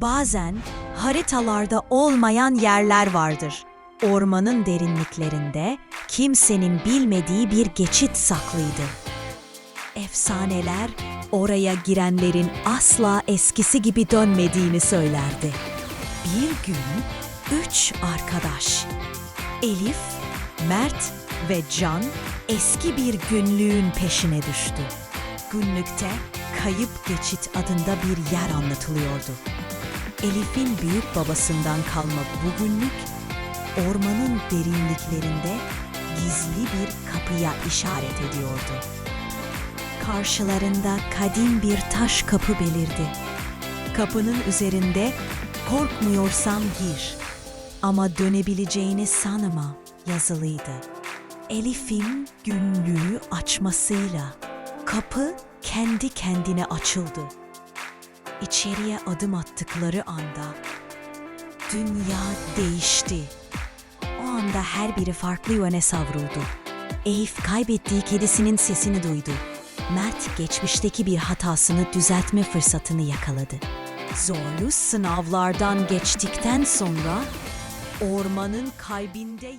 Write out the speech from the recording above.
Bazen haritalarda olmayan yerler vardır. Ormanın derinliklerinde kimsenin bilmediği bir geçit saklıydı. Efsaneler oraya girenlerin asla eskisi gibi dönmediğini söylerdi. Bir gün üç arkadaş Elif, Mert ve Can eski bir günlüğün peşine düştü. Günlükte Kayıp Geçit adında bir yer anlatılıyordu. Elif'in büyük babasından kalma bu günlük ormanın derinliklerinde gizli bir kapıya işaret ediyordu. Karşılarında kadim bir taş kapı belirdi. Kapının üzerinde korkmuyorsan gir ama dönebileceğini sanma yazılıydı. Elif'in günlüğü açmasıyla kapı kendi kendine açıldı. İçeriye adım attıkları anda dünya değişti. O anda her biri farklı yöne savruldu. Elif kaybettiği kedisinin sesini duydu. Mert geçmişteki bir hatasını düzeltme fırsatını yakaladı. Zorlu sınavlardan geçtikten sonra ormanın kalbinde